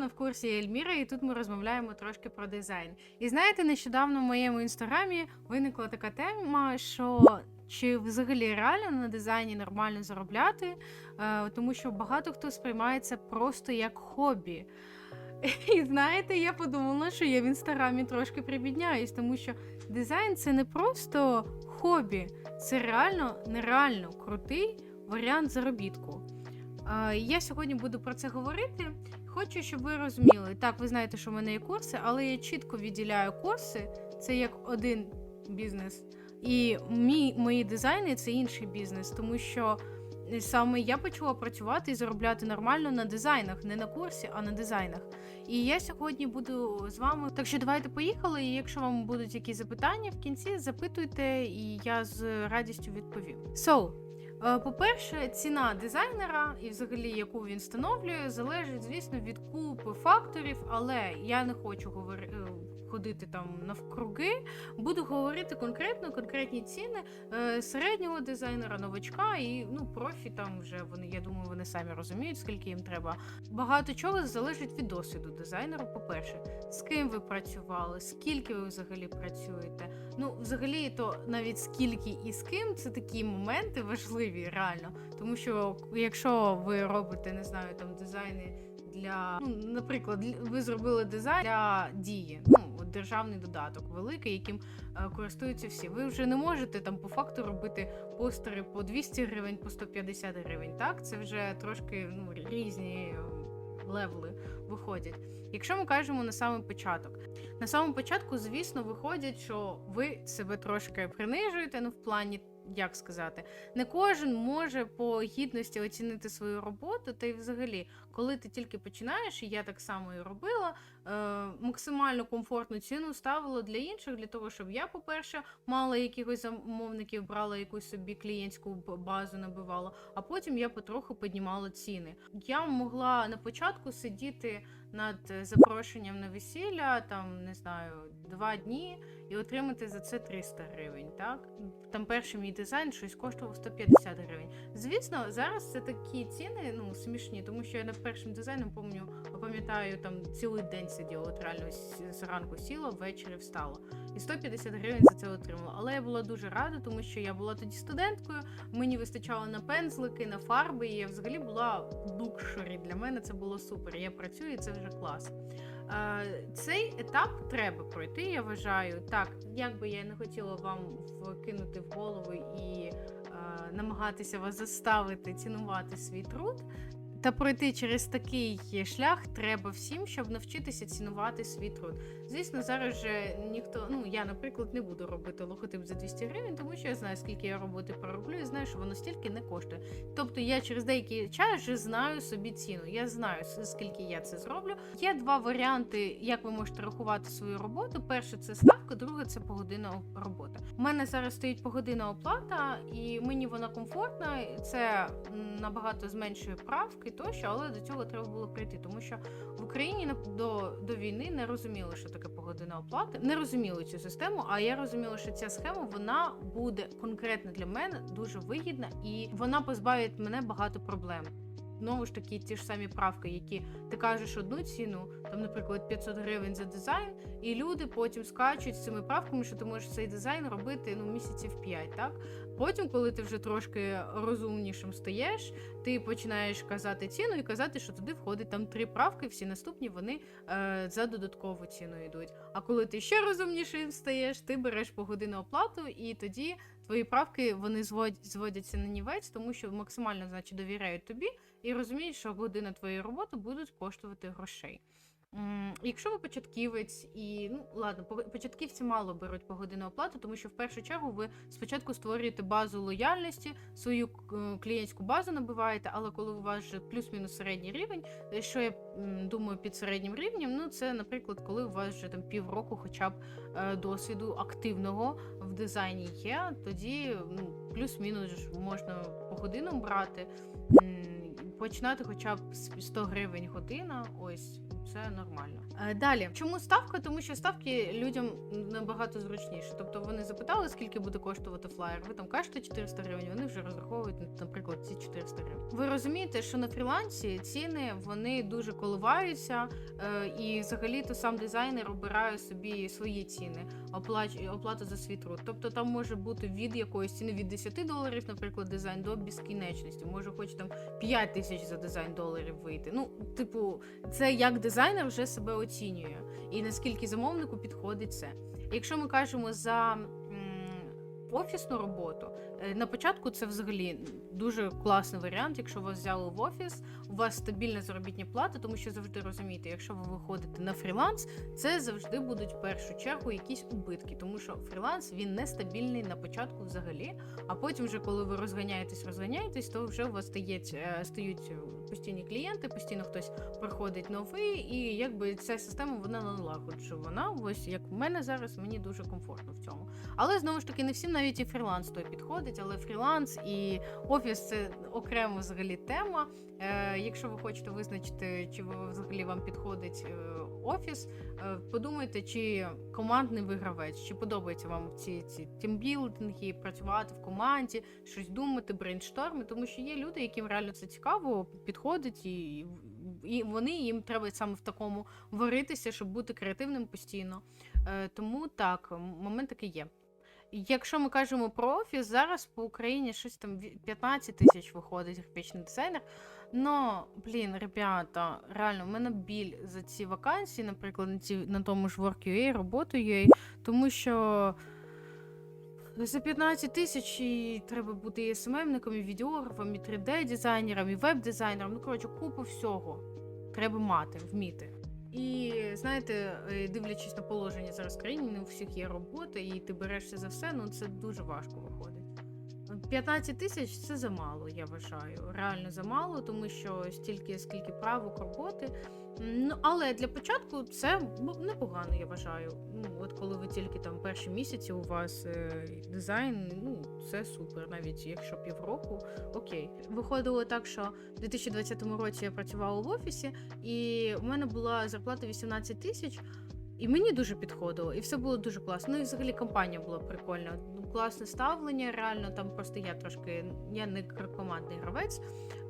не в курсі Ельміра, і тут ми розмовляємо трошки про дизайн. І знаєте, нещодавно в моєму інстаграмі виникла така тема, що чи взагалі реально на дизайні нормально заробляти, Е, тому що багато хто сприймає це просто як хобі. І знаєте, я подумала, що я в інстаграмі трошки прибідняюсь, тому що дизайн це не просто хобі, це реально нереально крутий варіант заробітку. Е, Я сьогодні буду про це говорити. Хочу, щоб ви розуміли. Так, ви знаєте, що в мене є курси, але я чітко відділяю курси. Це як один бізнес. І мій, мої дизайни це інший бізнес, тому що саме я почала працювати і заробляти нормально на дизайнах, не на курсі, а на дизайнах. І я сьогодні буду з вами. Так що давайте поїхали. І якщо вам будуть якісь запитання в кінці, запитуйте, і я з радістю відповім. So, по-перше, ціна дизайнера і взагалі яку він встановлює, залежить, звісно, від купи факторів, але я не хочу говорити. Ходити там навкруги, буду говорити конкретно конкретні ціни е, середнього дизайнера, новачка і ну профі там вже вони. Я думаю, вони самі розуміють, скільки їм треба. Багато чого залежить від досвіду дизайнера. По-перше, з ким ви працювали, скільки ви взагалі працюєте. Ну, взагалі, то навіть скільки і з ким це такі моменти важливі, реально. Тому що якщо ви робите, не знаю, там дизайни для, ну, наприклад, ви зробили дизайн для дії, ну державний додаток великий, яким е, користуються всі. Ви вже не можете там по факту робити постери по 200 гривень, по 150 гривень. Так, це вже трошки ну, різні е, левели виходять. Якщо ми кажемо на самий початок, на самому початку, звісно, виходять, що ви себе трошки принижуєте, ну в плані. Як сказати, не кожен може по гідності оцінити свою роботу, та й взагалі, коли ти тільки починаєш, і я так само і робила, е, максимально комфортну ціну ставила для інших, для того, щоб я, по-перше, мала якихось замовників, брала якусь собі клієнтську базу, набивала, а потім я потроху піднімала ціни. Я могла на початку сидіти над е, запрошенням на весілля, там не знаю, два дні і отримати за це 300 гривень. Так там перший мій дизайн щось коштував 150 гривень. Звісно, зараз це такі ціни ну смішні, тому що я над першим дизайном помню, пам'ятаю, там цілий день сиділа, от реально зранку сіла, ввечері встала. І 150 гривень за це отримала. Але я була дуже рада, тому що я була тоді студенткою. Мені вистачало на пензлики, на фарби, і я взагалі була лукшері. Для мене це було супер. Я працюю, і це вже клас. Е, Цей етап треба пройти, я вважаю. Так, як би я не хотіла вам вкинути в голову і намагатися вас заставити цінувати свій труд. Та пройти через такий шлях треба всім, щоб навчитися цінувати свій труд. Звісно, зараз же ніхто, ну я, наприклад, не буду робити логотип за 200 гривень, тому що я знаю, скільки я роботи пророблю, і знаю, що воно стільки не коштує. Тобто я через деякий час вже знаю собі ціну. Я знаю, скільки я це зроблю. Є два варіанти, як ви можете рахувати свою роботу. Перше це ставка, друге це погодинна робота. У мене зараз стоїть погодинна оплата, і мені вона комфортна. Це набагато зменшує правки тощо, але до цього треба було прийти, тому що в Україні до, до війни не розуміли, що таке погодинна оплата, не розуміли цю систему. А я розуміла, що ця схема вона буде конкретно для мене дуже вигідна і вона позбавить мене багато проблем. Знову ж таки, ті ж самі правки, які ти кажеш одну ціну, там, наприклад, 500 гривень за дизайн, і люди потім скачуть з цими правками, що ти можеш цей дизайн робити ну місяців 5, так? Потім, коли ти вже трошки розумнішим стаєш, ти починаєш казати ціну і казати, що туди входить там три правки, всі наступні вони е, за додаткову ціну йдуть. А коли ти ще розумнішим стаєш, ти береш погодинну оплату, і тоді твої правки вони зводяться на нівець, тому що максимально значить довіряють тобі і розуміють, що година твоєї роботи будуть коштувати грошей. Якщо ви початківець і ну ладно, по- початківці мало беруть погодинну оплату, тому що в першу чергу ви спочатку створюєте базу лояльності, свою е, клієнтську базу набиваєте, але коли у вас вже плюс-мінус середній рівень, е, що я думаю під середнім рівнем, ну це, наприклад, коли у вас вже там півроку, хоча б е, досвіду активного в дизайні є, тоді ну, плюс-мінус можна по годинам брати. Починати хоча б з 100 гривень година, ось це нормально. Е, Далі, чому ставка? Тому що ставки людям набагато зручніше. Тобто вони запитали, скільки буде коштувати флаєр. Ви там кажете 400 гривень, вони вже розраховують, наприклад, ці 400 гривень. Ви розумієте, що на фрілансі ціни вони дуже коливаються, е, і взагалі то сам дизайнер обирає собі свої ціни, оплач... оплату за свій труд. Тобто там може бути від якоїсь ціни від 10 доларів, наприклад, дизайн до безкінечності. Може, хоч там 5 тисяч за дизайн доларів вийти. Ну, типу, це як дизайнер вже себе оцінює, і наскільки замовнику підходить це. Якщо ми кажемо за офісну роботу, на початку це взагалі дуже класний варіант. Якщо вас взяли в офіс, у вас стабільна заробітня плата, тому що завжди розумієте, якщо ви виходите на фріланс, це завжди будуть в першу чергу якісь убитки, тому що фріланс він нестабільний на початку взагалі. А потім, вже коли ви розганяєтесь, розганяєтесь, то вже у вас стають, е, стають постійні клієнти, постійно хтось приходить новий, і якби ця система вона налагоджувана. Ось як в мене зараз мені дуже комфортно в цьому. Але знову ж таки, не всім навіть і фріланс той підходить, але фріланс і офіс це окрема взагалі тема. Е, якщо ви хочете визначити, чи взагалі вам підходить е, офіс, е, подумайте, чи командний вигравець, чи подобається вам ці, ці тімбілдинги, працювати в команді, щось думати, брейншторми, тому що є люди, яким реально це цікаво, підходить і. І вони їм треба саме в такому варитися, щоб бути креативним постійно. Тому так, момент такий є. Якщо ми кажемо про офіс, зараз по Україні щось там ві- 15 тисяч виходить графічний дизайнер. Но, блін, ребята, реально, в мене біль за ці вакансії, наприклад, на, ці, на тому ж Work.ua, роботу.ua, тому що за 15 тисяч треба бути і СММником, і відеографом, і 3D-дизайнером, і веб-дизайнером. Ну, коротше, купу всього треба мати, вміти. І знаєте, е, дивлячись на положення зараз в країні, не у всіх є робота, і ти берешся за все, ну це дуже важко виходить. 15 тисяч це замало, я вважаю. Реально замало, тому що стільки, скільки правок роботи. Ну, але для початку це ну, непогано, я вважаю. Ну, от коли ви тільки там перші місяці у вас е, дизайн, ну це супер, навіть якщо півроку, окей. Виходило так, що в 2020 році я працювала в офісі, і у мене була зарплата 18 тисяч. І мені дуже підходило, і все було дуже класно. Ну і взагалі компанія була прикольна. Ну, класне ставлення, реально там просто я трошки я не командний гравець.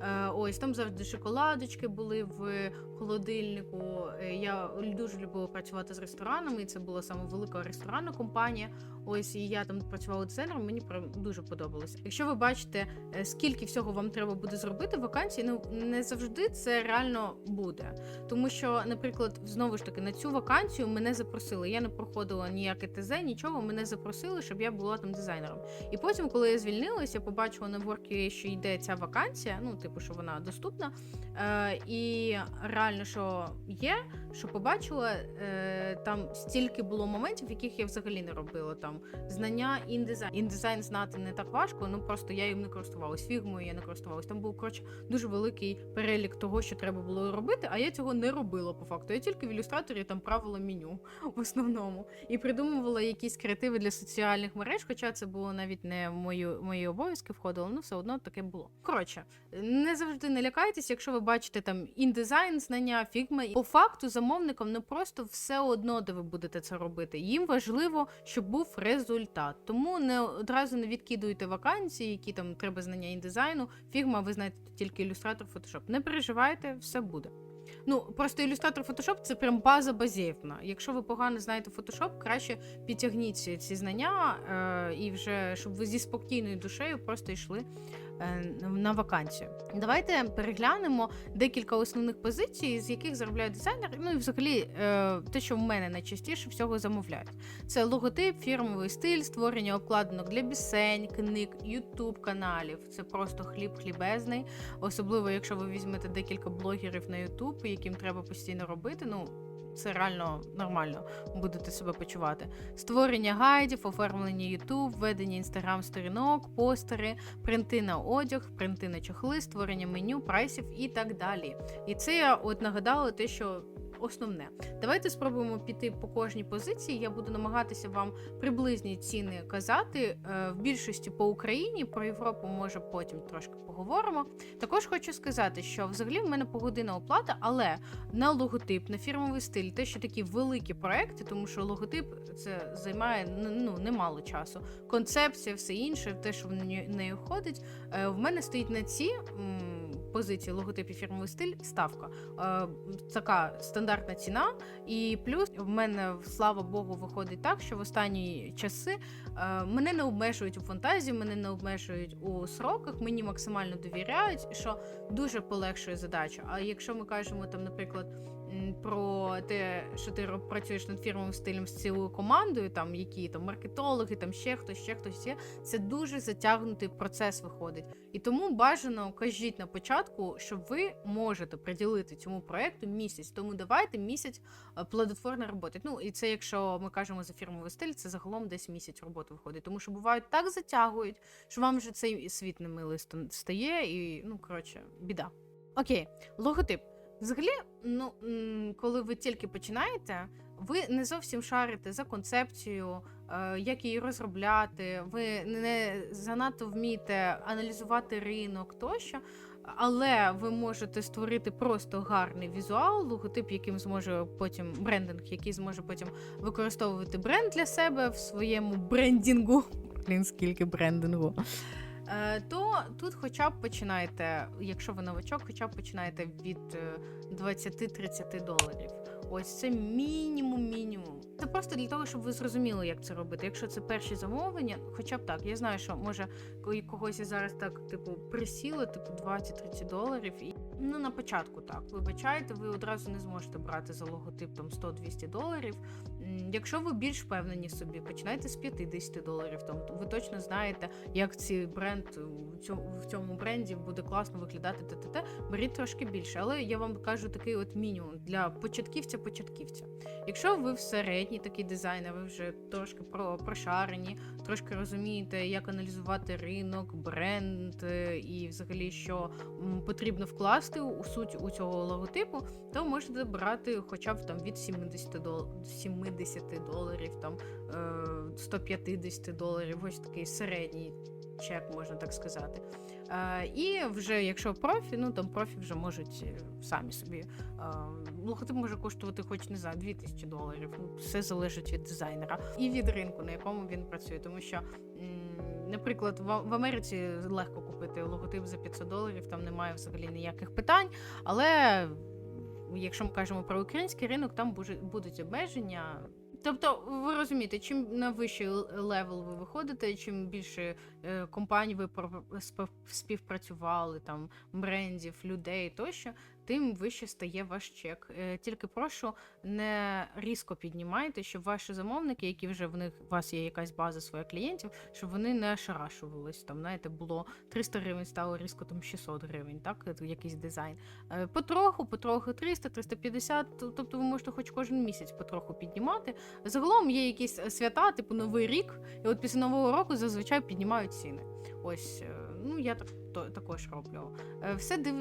Е, ось там завжди шоколадочки були в холодильнику. Е, я дуже любила працювати з ресторанами, і це була саме велика ресторанна компанія. Ось і я там працювала дизайнером, мені прям дуже подобалося. Якщо ви бачите, е, скільки всього вам треба буде зробити вакансії, ну не завжди це реально буде. Тому що, наприклад, знову ж таки на цю вакансію мене запросили. Я не проходила ніяке ТЗ, нічого. Мене запросили, щоб я була там дизайнером. І потім, коли я звільнилася, я побачила на Work.ua, що йде ця вакансія. Ну, типу, що вона доступна. Е, і реально, що є, що побачила, е, там стільки було моментів, яких я взагалі не робила. Там знання індизайн. Індизайн знати не так важко, ну просто я їм не користувалась. Фігмою я не користувалась. Там був коротше дуже великий перелік того, що треба було робити, а я цього не робила по факту. Я тільки в ілюстраторі там правила меню в основному і придумувала якісь креативи для соціальних мереж, хоча це було навіть не в мою мої обов'язки входило, ну все одно таке було. Коротше, не завжди не лякайтесь, якщо ви бачите там індизайн, знання, фігма. По факту замовникам не просто все одно, де ви будете це робити. Їм важливо, щоб був результат. Тому не одразу не відкидуйте вакансії, які там треба знання індизайну. Фігма, ви знаєте тільки ілюстратор, фотошоп. Не переживайте, все буде. Ну, просто ілюстратор Photoshop це прям база базівна. Якщо ви погано знаєте Photoshop, краще підтягніть ці знання е, і вже щоб ви зі спокійною душею просто йшли на вакансію. Давайте переглянемо декілька основних позицій, з яких заробляють дизайнери. Ну і взагалі е, те, що в мене найчастіше всього замовляють. Це логотип, фірмовий стиль, створення обкладинок для пісень, книг, ютуб каналів. Це просто хліб хлібезний. Особливо, якщо ви візьмете декілька блогерів на Ютуб, яким треба постійно робити. Ну це реально нормально будете себе почувати. Створення гайдів, оформлення YouTube, введення інстаграм сторінок, постери, принти на одяг, принти на чохли, створення меню, прайсів і так далі. І це я от нагадала те, що основне. Давайте спробуємо піти по кожній позиції. Я буду намагатися вам приблизні ціни казати. Е, В більшості по Україні, про Європу, може потім трошки поговоримо. Також хочу сказати, що взагалі в мене погодинна оплата, але на логотип, на фірмовий стиль, те, що такі великі проекти, тому що логотип це займає ну немало часу. Концепція, все інше, те, що в неї- входить. Е, В мене стоїть на ці позиції логотип і фірмовий стиль ставка. Е, Така стандартна ціна. І плюс в мене, слава Богу, виходить так, що в останні часи е, мене не обмежують у фантазії, мене не обмежують у сроках, мені максимально довіряють, що дуже полегшує задачу. А якщо ми кажемо там, наприклад. Про те, що ти працюєш над фірмовим стилем з цілою командою, там які там маркетологи, там ще хтось, ще хтось ще це дуже затягнутий процес виходить. І тому бажано кажіть на початку, що ви можете приділити цьому проекту місяць. Тому давайте місяць е, плодотворно роботи. Ну і це, якщо ми кажемо за фірмовий стиль, це загалом десь місяць роботи виходить. Тому що бувають так затягують, що вам вже цей світ немилий ста- стає, і ну коротше, біда. Окей, логотип. Взагалі, ну коли ви тільки починаєте, ви не зовсім шарите за концепцію, е, як її розробляти, ви не занадто вмієте аналізувати ринок тощо. Але ви можете створити просто гарний візуал, логотип, яким зможе потім брендинг, який зможе потім використовувати бренд для себе в своєму брендінгу. Блін, скільки брендингу. Е, То тут хоча б починайте, якщо ви новачок, хоча б починайте від е, 20-30 доларів. Ось це мінімум, мінімум. Це просто для того, щоб ви зрозуміли, як це робити. Якщо це перші замовлення, хоча б так. Я знаю, що може ко- когось зараз так, типу, присіло, типу 20-30 доларів. І ну на початку так. Вибачайте, ви одразу не зможете брати за логотип там 100-200 доларів. Якщо ви більш впевнені собі, починайте з 50 доларів. Там ви точно знаєте, як цей бренд в цьому бренді буде класно виглядати. т.т.т. Беріть трошки більше, але я вам кажу такий от мінімум для початківця-початківця. Якщо ви в середній такий дизайнер, ви вже трошки про прошарені, трошки розумієте, як аналізувати ринок, бренд е, і взагалі що потрібно вкласти у суть у цього логотипу, то можете брати хоча б там від 70 дол- 70 доларів, там е, 150 доларів, ось такий середній чек, можна так сказати. Е, І вже якщо профі, ну там профі вже можуть е, самі собі. е, Логотип може коштувати хоч не знаю, 2000 доларів. Ну, Все залежить від дизайнера і від ринку, на якому він працює. Тому що, наприклад, в Америці легко купити логотип за 500 доларів, там немає взагалі ніяких питань. Але якщо ми кажемо про український ринок, там будуть обмеження. Тобто, ви розумієте, чим на вищий левел ви виходите, чим більше е, компаній ви співпрацювали, там брендів, людей тощо, тим вище стає ваш чек. Е, Тільки прошу не різко піднімайте, щоб ваші замовники, які вже в них у вас є якась база своїх клієнтів, щоб вони не шарашувались. Там, знаєте, було 300 гривень, стало різко там 600 гривень, так, якийсь дизайн. Е, Потроху, потроху 300, 350, т- тобто ви можете хоч кожен місяць потроху піднімати. Загалом є якісь е, свята, типу Новий рік, і от після Нового року зазвичай піднімають ціни. Ось, е, ну я так то, також роблю. Е, Все див,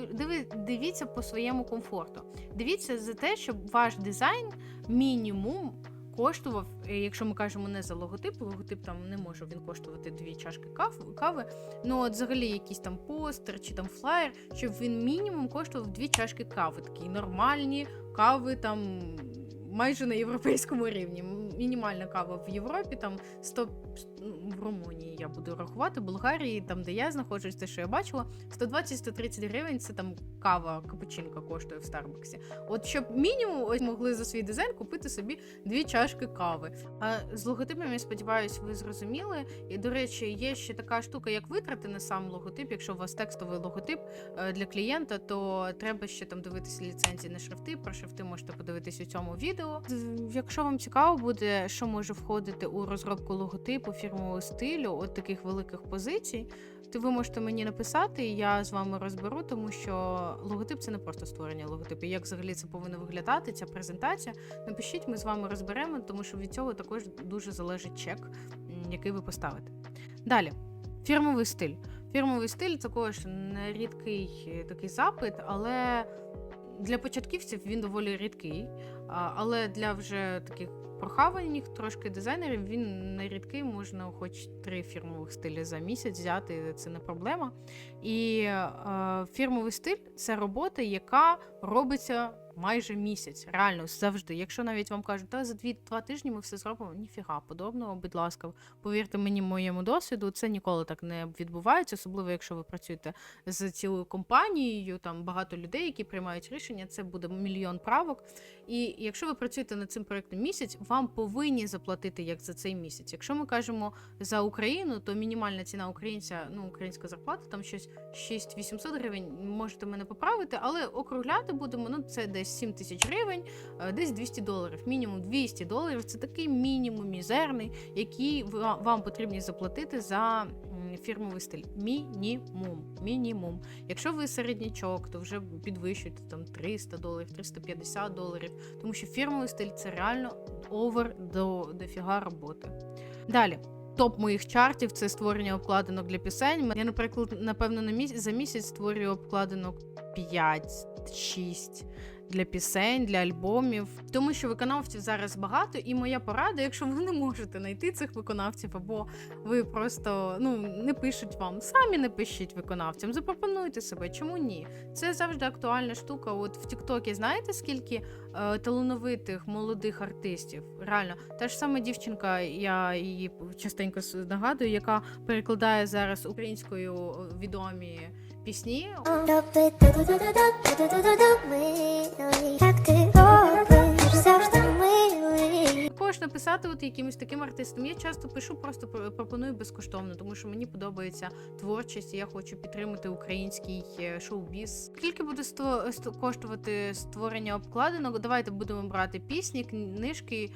дивіться по своєму комфорту. Дивіться за те, щоб ваш дизайн мінімум коштував, е, якщо ми кажемо не за логотип, логотип там не може він коштувати дві чашки кави. Ну от взагалі якийсь там постер чи там флаєр, щоб він мінімум коштував дві чашки кави, такі нормальні кави там. Майже на європейському рівні. Мінімальна кава в Європі, там 100, ну, в Румунії я буду рахувати, Болгарії, там де я знаходжусь, те, що я бачила, 120-130 гривень це там кава, капучинка коштує в Старбаксі. От щоб мінімум ось могли за свій дизайн купити собі дві чашки кави. А з логотипом, я сподіваюся, ви зрозуміли. І до речі, є ще така штука, як витрати на сам логотип. Якщо у вас текстовий логотип е, для клієнта, то треба ще там дивитися ліцензії на шрифти. Про шрифти можете подивитись у цьому відео. Якщо вам цікаво буде, що може входити у розробку логотипу, фірмового стилю, от таких великих позицій. То ви можете мені написати, і я з вами розберу, тому що логотип це не просто створення логотипу. Як взагалі це повинно виглядати, ця презентація. Напишіть, ми з вами розберемо, тому що від цього також дуже залежить чек, який ви поставите. Далі, фірмовий стиль. Фірмовий стиль також рідкий е, такий запит, але для початківців він доволі рідкий, але для вже таких прохаваних трошки дизайнерів він не рідкий, можна хоч три фірмових стилі за місяць взяти, це не проблема. І е, фірмовий стиль це робота, яка робиться майже місяць. Реально, завжди. Якщо навіть вам кажуть, та за дві-два тижні ми все зробимо, ніфіга подобного, будь ласка, повірте мені, моєму досвіду, це ніколи так не відбувається, особливо якщо ви працюєте з цілою компанією, там багато людей, які приймають рішення, це буде мільйон правок. І якщо ви працюєте над цим проектом місяць, вам повинні заплатити як за цей місяць. Якщо ми кажемо за Україну, то мінімальна ціна українця, ну українська зарплата, там щось 6-800 гривень. Можете мене поправити, але округляти будемо. Ну це десь 7 тисяч гривень, е, десь 200 доларів. Мінімум 200 доларів. Це такий мінімум мізерний, який ва- вам потрібні заплатити за фірмовий стиль. Мінімум. Мінімум. Якщо ви середнячок, то вже підвищуйте там 300 доларів, 350 доларів, тому що фірмовий стиль це реально овер до дофіга роботи. Далі. Топ моїх чартів це створення обкладинок для пісень. Я, наприклад, напевно, на місяць за місяць створюю обкладинок 5-6 для пісень, для альбомів. Тому що виконавців зараз багато, і моя порада, якщо ви не можете знайти цих виконавців, або ви просто ну не пишуть вам, самі не пишіть виконавцям, запропонуйте себе. Чому ні? Це завжди актуальна штука. От в Тіктокі знаєте, скільки е, талановитих молодих артистів? Реально, та ж саме дівчинка, я її частенько нагадую, яка перекладає зараз українською е, відомі пісні. Також написати от якимось таким артистам. Я часто пишу, просто про- пропоную безкоштовно, тому що мені подобається творчість. і Я хочу підтримати український е, шоу-біз. Скільки буде сто- коштувати створення обкладинок? Давайте будемо брати пісні, книжки,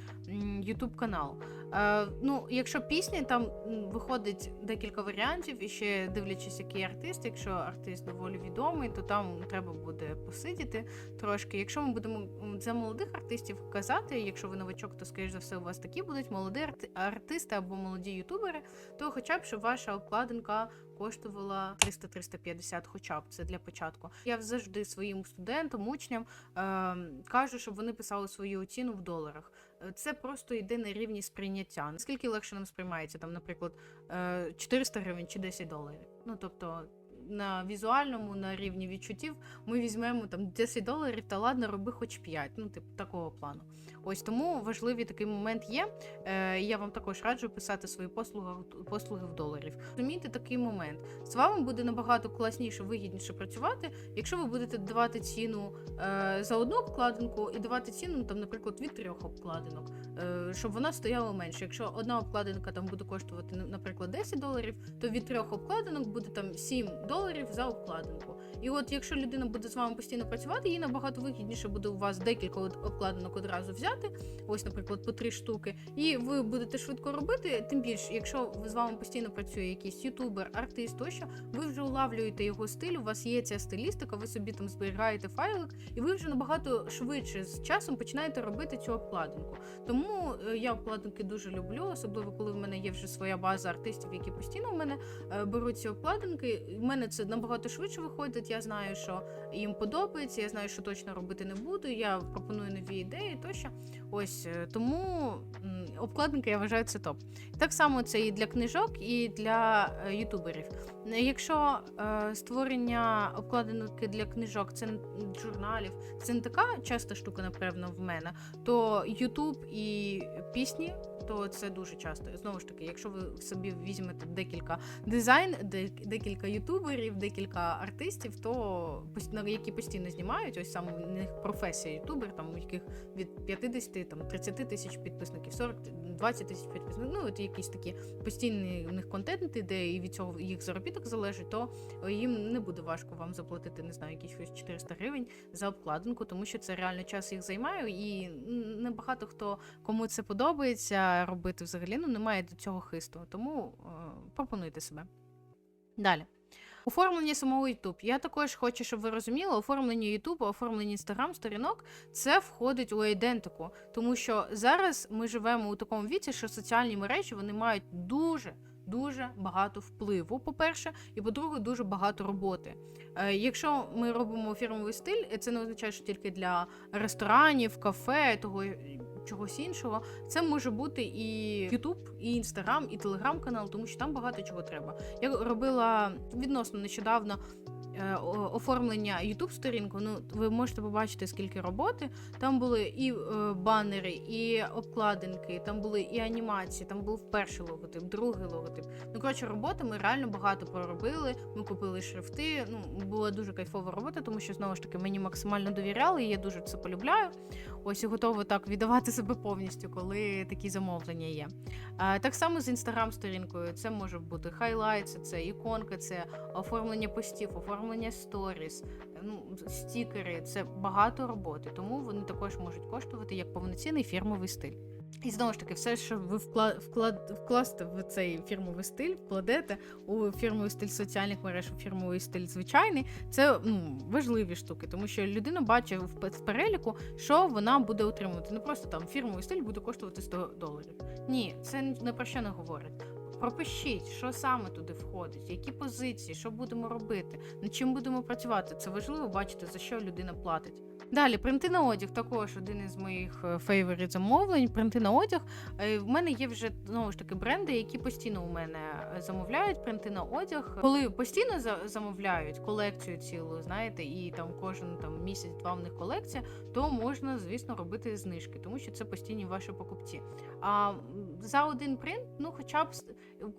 Ютуб канал. Е, ну, якщо пісні, там виходить декілька варіантів, і ще дивлячись, який артист. Якщо артист доволі відомий, то там треба буде посидіти трошки. Якщо ми будемо за молодих артистів казати, якщо ви новачок, то скоріш за все у вас такі будуть молоді арти- артисти або молоді ютубери, то хоча б щоб ваша обкладинка коштувала 300-350 хоча б це для початку. Я завжди своїм студентам, учням е, кажу, щоб вони писали свою ціну в доларах. Е, Це просто йде на рівні сприйняття. Наскільки легше нам сприймається, там, наприклад, е, 400 гривень чи 10 доларів. Ну тобто. На візуальному, на рівні відчуттів, ми візьмемо там 10 доларів, та ладно, роби хоч 5, ну, типу, такого плану. Ось тому важливий такий момент є. Е, я вам також раджу писати свої послуги, послуги в доларів. Розумієте такий момент. З вами буде набагато класніше, вигідніше працювати, якщо ви будете давати ціну е, за одну обкладинку і давати ціну, ну, там, наприклад, від трьох обкладинок, е, щоб вона стояла менше. Якщо одна обкладинка там буде коштувати, наприклад, 10 доларів, то від трьох обкладинок буде там 7 доларів за обкладинку. І от якщо людина буде з вами постійно працювати, їй набагато вигідніше буде у вас декілька обкладинок одразу взяти, ось, наприклад, по три штуки, і ви будете швидко робити. Тим більше, якщо з вами постійно працює якийсь ютубер, артист тощо, ви вже улавлюєте його стиль, у вас є ця стилістика, ви собі там зберігаєте файлик, і ви вже набагато швидше з часом починаєте робити цю обкладинку. Тому е, я обкладинки дуже люблю, особливо коли в мене є вже своя база артистів, які постійно в мене е, беруть ці обкладинки. У мене це набагато швидше виходить. Я знаю, що їм подобається. Я знаю, що точно робити не буду. Я пропоную нові ідеї тощо. Ось е, тому обкладинки я вважаю це топ. Так само це і для книжок, і для е, ютуберів. Е, Якщо е, створення обкладинки для книжок, це журналів, це не така часта штука, напевно, в мене, то Ютуб і пісні. То це дуже часто. Знову ж таки, якщо ви собі візьмете декілька дизайн, декілька ютуберів, декілька артистів, то які постійно знімають, ось саме в них професія ютубер, там у яких від 50 там 30 тисяч підписників, 40, 20 тисяч підписників. Ну от якісь такі постійні у них контент іде, і від цього їх заробіток залежить, то їм не буде важко вам заплатити, не знаю, якісь 400 гривень за обкладинку, тому що це реально час їх займає, і небагато хто кому це подобається робити взагалі, ну немає до цього хисту. Тому е, пропонуйте себе. Далі. Оформлення самого YouTube. Я також хочу, щоб ви розуміли, оформлення YouTube, оформлення Instagram сторінок це входить у ідентику. Тому що зараз ми живемо у такому віці, що соціальні мережі вони мають дуже дуже багато впливу, по-перше, і по-друге, дуже багато роботи. Е, Якщо ми робимо фірмовий стиль, це не означає, що тільки для ресторанів, кафе, того чогось іншого. Це може бути і YouTube, і Instagram, і Telegram-канал, тому що там багато чого треба. Я робила відносно нещодавно е, оформлення youtube сторінку. Ну, ви можете побачити, скільки роботи. Там були і е, банери, і обкладинки, там були і анімації, там був перший логотип, другий логотип. Ну, коротше, роботи ми реально багато проробили. Ми купили шрифти. Ну, була дуже кайфова робота, тому що знову ж таки мені максимально довіряли, і я дуже це полюбляю. Ось і готова так віддавати себе повністю, коли такі замовлення є. Так само з інстаграм-сторінкою. Це може бути хайлайт, це іконка, це оформлення постів, оформлення сторіс, ну, стікери. Це багато роботи, тому вони також можуть коштувати як повноцінний фірмовий стиль. І знову ж таки, все, що ви вкла- вклад, вкласти в цей фірмовий стиль, вкладете у фірмовий стиль соціальних мереж, у фірмовий стиль звичайний, це ну, важливі штуки, тому що людина бачить в переліку, що вона буде отримувати. Не просто там фірмовий стиль буде коштувати 100 доларів. Ні, це не про що не говорить. Пропишіть, що саме туди входить, які позиції, що будемо робити, над чим будемо працювати. Це важливо бачити, за що людина платить. Далі, принти на одяг також один із моїх фейворит замовлень. Принти на одяг. Е, В мене є вже знову ж таки бренди, які постійно у мене е, замовляють принти на одяг. Коли постійно замовляють колекцію цілу, знаєте, і там кожен там місяць-два в них колекція, то можна, звісно, робити знижки, тому що це постійні ваші покупці. А за один принт, ну хоча б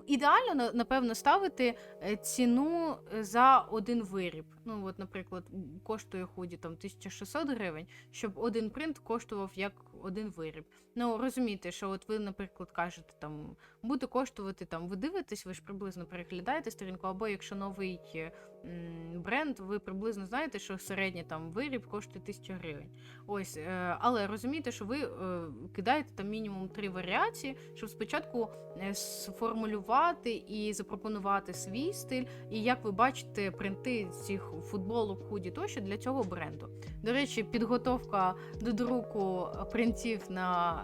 ідеально напевно ставити е, ціну е, за один виріб. Ну, от, наприклад, коштує худі там 1600 гривень, щоб один принт коштував як один виріб. Ну розумієте, що от ви, наприклад, кажете, там буде коштувати там, ви дивитесь, ви ж приблизно переглядаєте сторінку, або якщо новий е, бренд, ви приблизно знаєте, що середній там виріб коштує 1000 гривень. Ось, але розумієте, що ви кидаєте там мінімум три варіації, щоб спочатку е, сформулювати і запропонувати свій стиль, і як ви бачите, принти цих футболок, худі тощо для цього бренду. До речі, підготовка до друку принтів на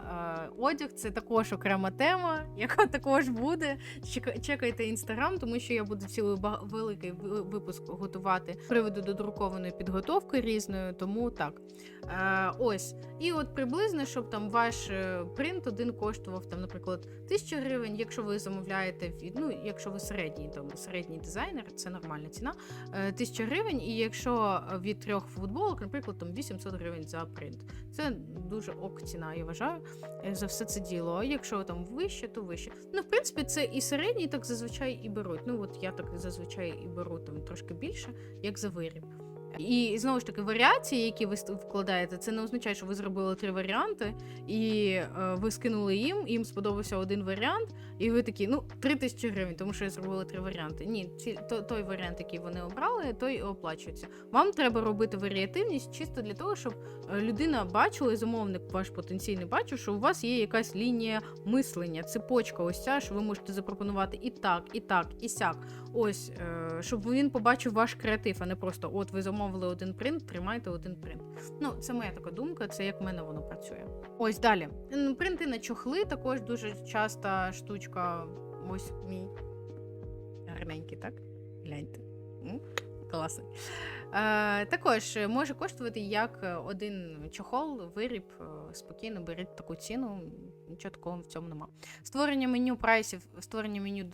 е, одяг це також окрема тема, яка також буде. Чека- Чекайте інстаграм, тому що я буду цілий великий випуск готувати приводу до друкованої підготовки різної, тому так. Е, ось. І от приблизно, щоб там ваш е, принт один коштував, там, наприклад, 1000 гривень, якщо ви замовляєте ну, якщо ви середній, там, середній дизайнер, це нормальна ціна. е, 1000 гривень, і якщо від трьох футболок, наприклад, там 800 гривень за принт. Це дуже ок ціна, я вважаю, е, за все це діло. Якщо там вище, то вище. Ну, в принципі, це і середній так зазвичай і беруть. Ну, от я так зазвичай і беру там трошки більше, як за виріб. І знову ж таки, варіації, які ви вкладаєте, це не означає, що ви зробили три варіанти, і е, ви скинули їм, їм сподобався один варіант, і ви такі, ну, три тисячі гривень, тому що я зробила три варіанти. Ні, ці, то, той варіант, який вони обрали, той і оплачується. Вам треба робити варіативність чисто для того, щоб е, людина бачила, і замовник ваш потенційний бачив, що у вас є якась лінія мислення, цепочка, ось ця, що ви можете запропонувати і так, і так, і сяк. Ось, е, щоб він побачив ваш креатив, а не просто от ви замовили один принт, тримайте один принт. Ну, це моя така думка, це як в мене воно працює. Ось далі. Принти на чохли також дуже часта штучка. Ось мій гарненький, так? Гляньте. Класний. Е, також е, може коштувати як е, один чохол, виріб. е, Спокійно беріть таку ціну, нічого такого в цьому нема. Створення меню прайсів, створення меню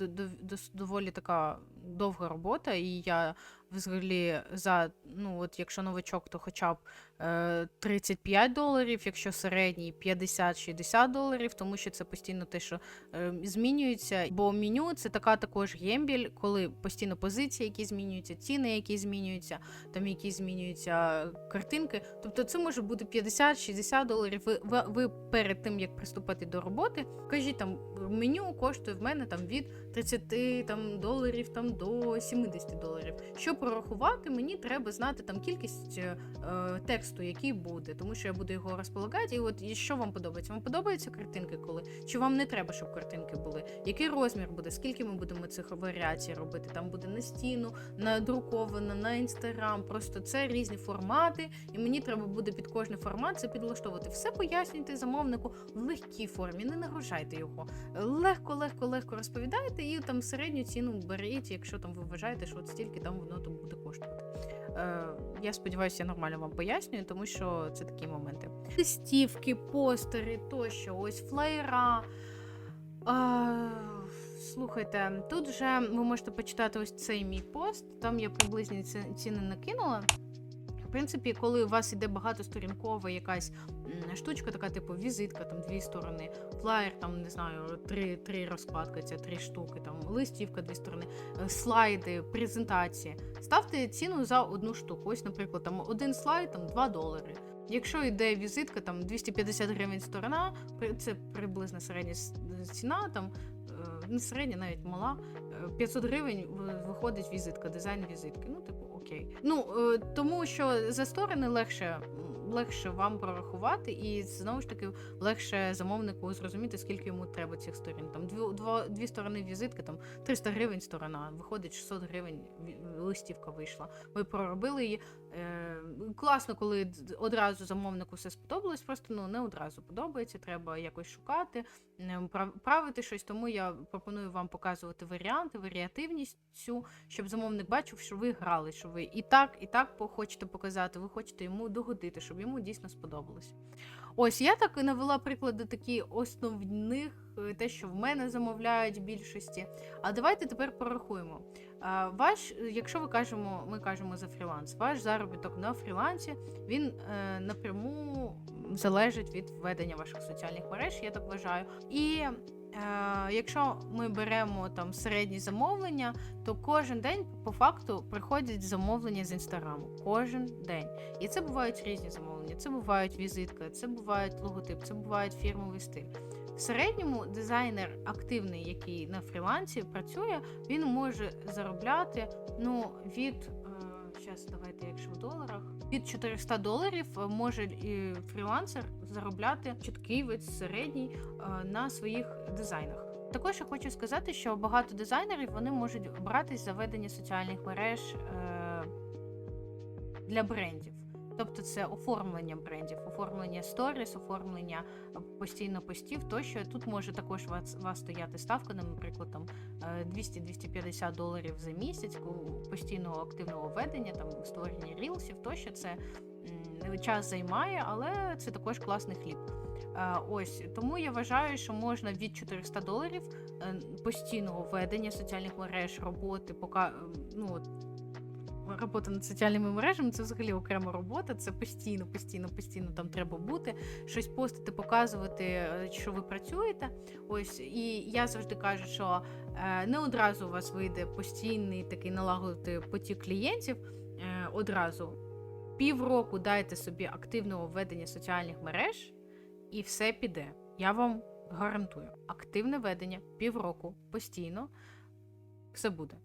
доволі така довга робота, і я взагалі за, ну от якщо новачок, то хоча б е, 35 доларів, якщо середній 50-60 доларів, тому що це постійно те, що е, змінюється. Бо меню це така також гембіль, коли постійно позиції, які змінюються, ціни, які змінюються, там які змінюються картинки. Тобто це може бути 50-60 доларів. Ви, ви, ви перед тим як приступати до роботи, кажіть там меню коштує в мене там від 30 там, доларів там, до 70 доларів. Що порахувати, мені треба знати там кількість е, тексту, який буде, тому що я буду його розполагати. І от і що вам подобається? Вам подобаються картинки, коли чи вам не треба, щоб картинки були? Який розмір буде? Скільки ми будемо цих варіацій робити? Там буде на стіну, надруковано, на інстаграм. Просто це різні формати, і мені треба буде під кожний формат це підлаштовувати. Все пояснюйте замовнику в легкій формі, не нагружайте його. Легко, легко, легко розповідайте і там середню ціну беріть, якщо там ви вважаєте, що от стільки там воно там буде коштувати. Е, я сподіваюся, я нормально вам пояснюю, тому що це такі моменти. Листівки, постери тощо, ось флеєра. Слухайте, тут вже ви можете почитати ось цей мій пост. Там я приблизні ціни накинула. В принципі, коли у вас іде багатосторінкова якась штучка, така типу візитка, там дві сторони, флаєр, там не знаю, три, три розкладки, це три штуки, там листівка, дві сторони, е, слайди, презентації. Ставте ціну за одну штуку. Ось, наприклад, там один слайд, там 2 долари. Якщо йде візитка, там 250 гривень сторона, це приблизно середня ціна, там не середня, навіть мала. е, 500 гривень виходить візитка, дизайн візитки. Ну, типу, окей. Ну е, тому що за сторони легше. Легше вам прорахувати, і знову ж таки легше замовнику зрозуміти, скільки йому треба цих сторін. Там дві, дві сторони візитки, там 300 гривень сторона, виходить 600 гривень листівка вийшла. Ви проробили її. Е, класно, коли одразу замовнику все сподобалось, просто ну не одразу подобається. Треба якось шукати, прав- правити щось. Тому я пропоную вам показувати варіанти, варіативність цю, щоб замовник бачив, що ви грали, що ви і так, і так хочете показати. Ви хочете йому догодити, щоб йому дійсно сподобалось. Ось я так і навела приклади такі основних, е, те, що в мене замовляють більшості. А давайте тепер порахуємо. Ваш, якщо ви кажемо, ми кажемо за фріланс, ваш заробіток на фрілансі він е, напряму залежить від ведення ваших соціальних мереж, я так вважаю. І е, якщо ми беремо там середні замовлення, то кожен день по факту приходять замовлення з інстаграму. Кожен день. І це бувають різні замовлення. Це бувають візитка, це бувають логотип, це бувають фірмовий стиль. В середньому дизайнер активний, який на фрілансі працює, він може заробляти ну від зараз давайте, якщо в доларах, від 400 доларів е, може і фрілансер заробляти чіткий вид середній е, на своїх дизайнах. Також я хочу сказати, що багато дизайнерів вони можуть братись за ведення соціальних мереж е, для брендів. Тобто це оформлення брендів, оформлення сторіс, оформлення е, постійно постів, тощо тут може також вас, вас стояти ставка, наприклад, там е, 200-250 доларів за місяць постійного активного ведення, там створення рілсів, тощо це час займає, але це також класний хліб. Е, Ось тому я вважаю, що можна від 400 доларів е, постійного ведення соціальних мереж, роботи, пока ну робота над соціальними мережами це взагалі окрема робота. Це постійно, постійно, постійно там треба бути, щось постити, показувати, е, що ви працюєте. Ось і я завжди кажу, що е, не одразу у вас вийде постійний такий налагодити потік клієнтів. е, Одразу півроку дайте собі активного ведення соціальних мереж, і все піде. Я вам гарантую. Активне ведення півроку постійно все буде.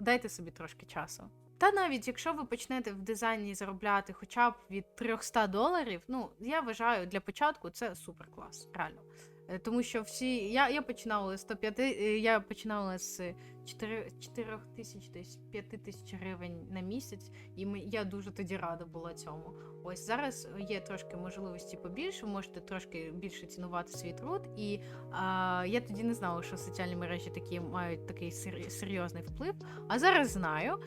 Дайте собі трошки часу. Та навіть якщо ви почнете в дизайні заробляти хоча б від 300 доларів, ну я вважаю для початку це супер клас, реально. Е, Тому що всі. Я, я починала з 105, е, я починала з 4, 4 тисяч десь 5 тисяч гривень на місяць, і ми, я дуже тоді рада була цьому. Ось зараз є трошки можливості побільше, можете трошки більше цінувати свій труд. І а, я тоді не знала, що соціальні мережі такі мають такий серйозний вплив. А зараз знаю.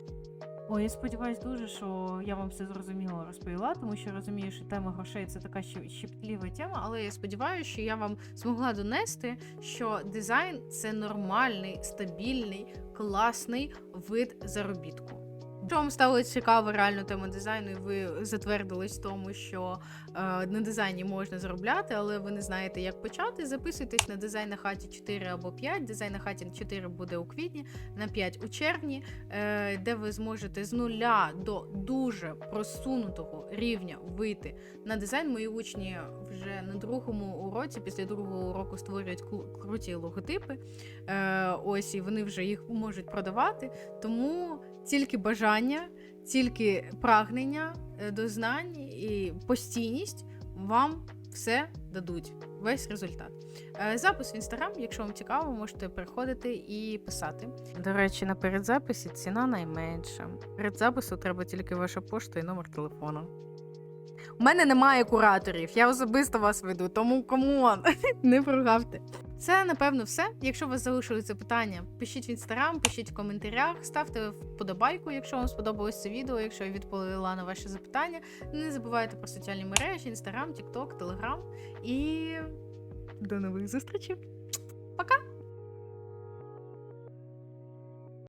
Ой, я сподіваюся дуже, що я вам все зрозуміло розповіла, тому що розумію, що тема грошей це така щепліва тема, але я сподіваюся, що я вам змогла донести, що дизайн це нормальний, стабільний, класний вид заробітку. Якщо вам стало цікаво реально тема дизайну, і ви затвердились в тому, що е, на дизайні можна заробляти, але ви не знаєте, як почати. Записуйтесь на дизайн на хаті 4 або 5. Дизайн на хаті 4 буде у квітні, на 5 у червні, е, де ви зможете з нуля до дуже просунутого рівня вийти на дизайн. Мої учні вже на другому уроці, після другого уроку створюють круті логотипи. Е, ось і вони вже їх можуть продавати. Тому тільки бажання, тільки прагнення е, до знань і постійність вам все дадуть. Весь результат. Е, Запис в інстаграм, якщо вам цікаво, можете переходити і писати. До речі, на передзаписі ціна найменша. Перед запису треба тільки ваша пошта і номер телефону. У мене немає кураторів, я особисто вас веду, тому камон, не прогавте. Це напевно все. Якщо у вас залишилися питання, пишіть в інстаграм, пишіть в коментарях, ставте вподобайку, якщо вам сподобалось це відео, якщо я відповіла на ваші запитання. Не забувайте про соціальні мережі: інстаграм, тікток, телеграм. І до нових зустрічей. Пока!